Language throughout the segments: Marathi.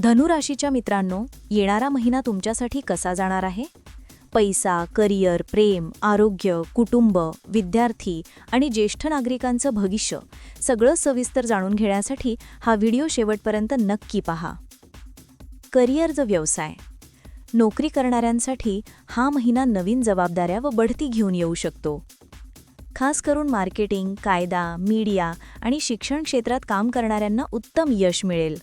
धनुराशीच्या मित्रांनो येणारा महिना तुमच्यासाठी कसा जाणार आहे? पैसा करिअर प्रेम आरोग्य कुटुंब विद्यार्थी आणि ज्येष्ठ नागरिकांचं भविष्य सगळं सविस्तर जाणून घेण्यासाठी हा व्हिडिओ शेवटपर्यंत नक्की पहा. करिअरचा व्यवसाय नोकरी करणाऱ्यांसाठी हा महिना नवीन जबाबदाऱ्या व बढती घेऊन येऊ शकतो. खास करून मार्केटिंग कायदा मीडिया आणि शिक्षण क्षेत्रात काम करणाऱ्यांना उत्तम यश मिळेल.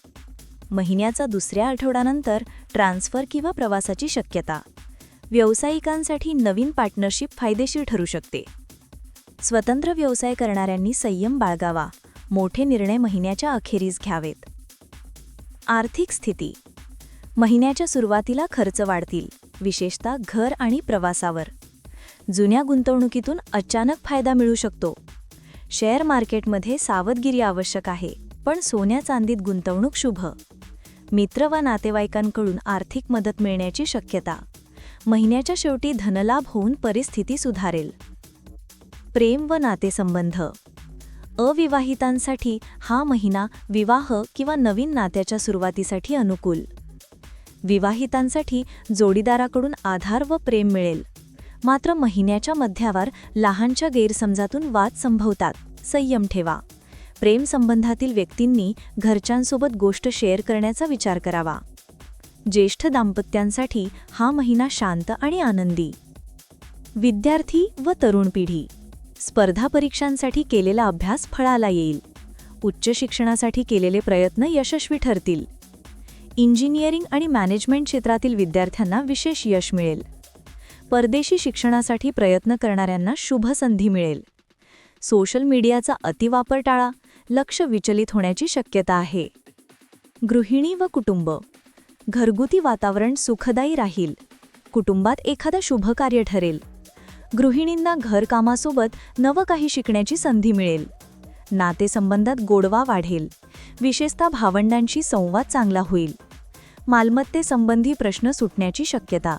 महिन्याचा दुसऱ्या आठवड्यानंतर ट्रान्सफर किंवा प्रवासाची शक्यता. व्यावसायिकांसाठी नवीन पार्टनरशिप फायदेशीर ठरू शकते. स्वतंत्र व्यवसाय करणाऱ्यांनी संयम बाळगावा. मोठे निर्णय महिन्याच्या अखेरीस घ्यावेत. आर्थिक स्थिती. महिन्याच्या सुरुवातीला खर्च वाढतील विशेषतः घर आणि प्रवासावर. जुन्या गुंतवणुकीतून अचानक फायदा मिळू शकतो. शेअर मार्केटमध्ये सावधगिरी आवश्यक आहे. पण सोन्या चांदीत गुंतवणूक शुभ. मित्र व नातेवाईकांकडून आर्थिक मदत मिळण्याची शक्यता. महिन्याच्या शेवटी धनलाभ होऊन परिस्थिती सुधारेल. प्रेम व नातेसंबंध. अविवाहितांसाठी हा महिना विवाह किंवा नवीन नात्याच्या सुरुवातीसाठी अनुकूल. विवाहितांसाठी जोडीदाराकडून आधार व प्रेम मिळेल. मात्र महिन्याच्या मध्यावर लहानच्या गैरसमजातून वाद संभवतात. संयम ठेवा. प्रेमसंबंधातील व्यक्तींनी घरच्यांसोबत गोष्ट शेअर करण्याचा विचार करावा. ज्येष्ठ दाम्पत्यांसाठी हा महिना शांत आणि आनंदी. विद्यार्थी व तरुण पिढी. स्पर्धा परीक्षांसाठी केलेला अभ्यास फळाला येईल. उच्च शिक्षणासाठी केलेले प्रयत्न यशस्वी ठरतील. इंजिनिअरिंग आणि मॅनेजमेंट क्षेत्रातील विद्यार्थ्यांना विशेष यश मिळेल. परदेशी शिक्षणासाठी प्रयत्न करणाऱ्यांना शुभ संधी मिळेल. सोशल मीडियाचा अतिवापर टाळा. लक्ष विचलित होण्याची शक्यता आहे. गृहिणी व कुटुंब. घरगुती वातावरण सुखदायी राहील. कुटुंबात एखादं शुभ कार्य ठरेल. गृहिणींना घरकामासोबत नवं काही शिकण्याची संधी मिळेल. नातेसंबंधात गोडवा वाढेल. विशेषतः भावंडांशी संवाद चांगला होईल. मालमत्तेसंबंधी प्रश्न सुटण्याची शक्यता.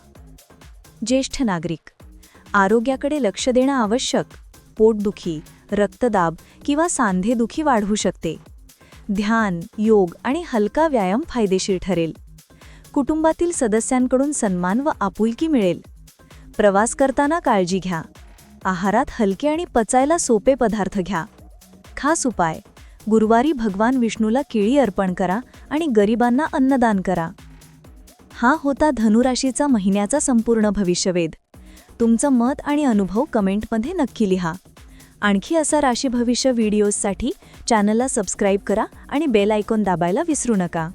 ज्येष्ठ नागरिक. आरोग्याकडे लक्ष देणं आवश्यक. पोटदुखी रक्तदाब किंवा सांधेदुखी वाढवू शकते. ध्यान योग आणि हलका व्यायाम फायदेशीर ठरेल. कुटुंबातील सदस्यांकडून सन्मान व आपुलकी मिळेल. प्रवास करताना काळजी घ्या. आहारात हलके आणि पचायला सोपे पदार्थ घ्या. खास उपाय. गुरुवारी भगवान विष्णूला केळी अर्पण करा आणि गरिबांना अन्नदान करा. हा होता धनुराशीचा महिन्याचा संपूर्ण भविष्यवेध. तुमचं मत आणि अनुभव कमेंटमध्ये नक्की लिहा. आणखी असा राशी भविष्य व्हिडिओजसाठी चॅनलला सबस्क्राईब करा आणि बेल आयकॉन दाबायला विसरू नका.